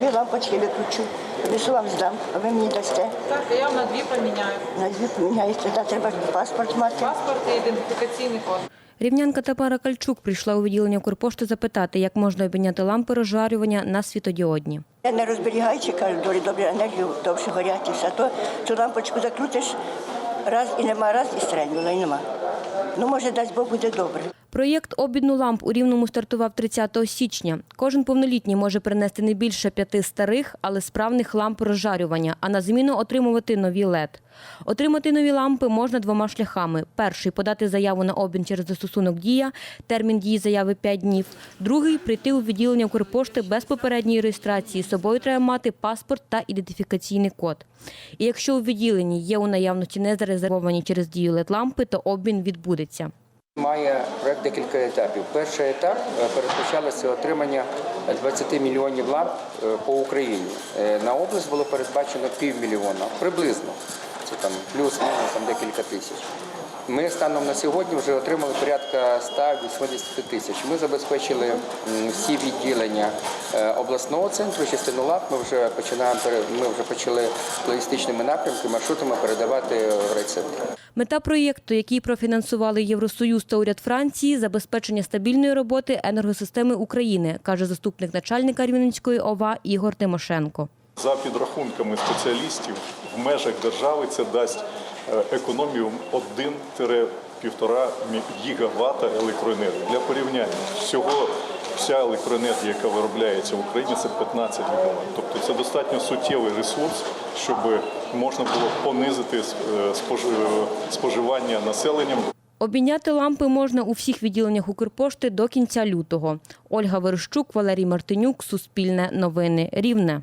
Дві лампочки виключу, лише вам здам, а ви мені дасте. Так, я вам на дві поміняю. На дві поміняєте, та треба паспорт мати. Паспорт і ідентифікаційний код. Рівнянка Тамара Кальчук прийшла у відділення Укрпошти запитати, як можна обміняти лампи розжарювання на світодіодні. Я не розберігаючи, кажу, добре, добре, енергію довше горять. і все. А то цю лампочку закрутиш, раз і нема, раз і стрельнула, і нема. Ну, може, дасть Бог буде добре. Проєкт обміну ламп у Рівному стартував 30 січня. Кожен повнолітній може принести не більше п'яти старих, але справних ламп розжарювання, а на зміну отримувати нові LED. Отримати нові лампи можна двома шляхами. Перший – подати заяву на обмін через застосунок «Дія», термін дії заяви 5 днів. Другий – прийти у відділення Укрпошти без попередньої реєстрації. З собою треба мати паспорт та ідентифікаційний код. І якщо у відділенні є у наявності не зарезервовані через дію LED-лампи, то обмін відбудеться. Має проект декілька етапів. Перший етап е, передбачалося отримання 20 мільйонів ламп е, по Україні. Е, На область було передбачено півмільйона, приблизно. Це там плюс-мінус декілька тисяч. Ми станом на сьогодні вже отримали порядка 180 тисяч. Ми забезпечили всі відділення обласного центру, частину ламп. Ми вже починаємо ми вже почали логістичними напрямками, маршрутами передавати в райцентри. Мета проєкту, який профінансували Євросоюз та уряд Франції, забезпечення стабільної роботи енергосистеми України, каже заступник начальника Рівненської ОВА Ігор Тимошенко. За підрахунками спеціалістів, в межах держави це дасть е, економію 1-1,5 гігавата електроенергії. Для порівняння всього вся електроенергія, яка виробляється в Україні, це 15 гігават. Тобто це достатньо суттєвий ресурс, щоб можна було понизити е, е, споживання населенням. Обміняти лампи можна у всіх відділеннях Укрпошти до кінця лютого. Ольга Верещук, Валерій Мартинюк, Суспільне новини, Рівне.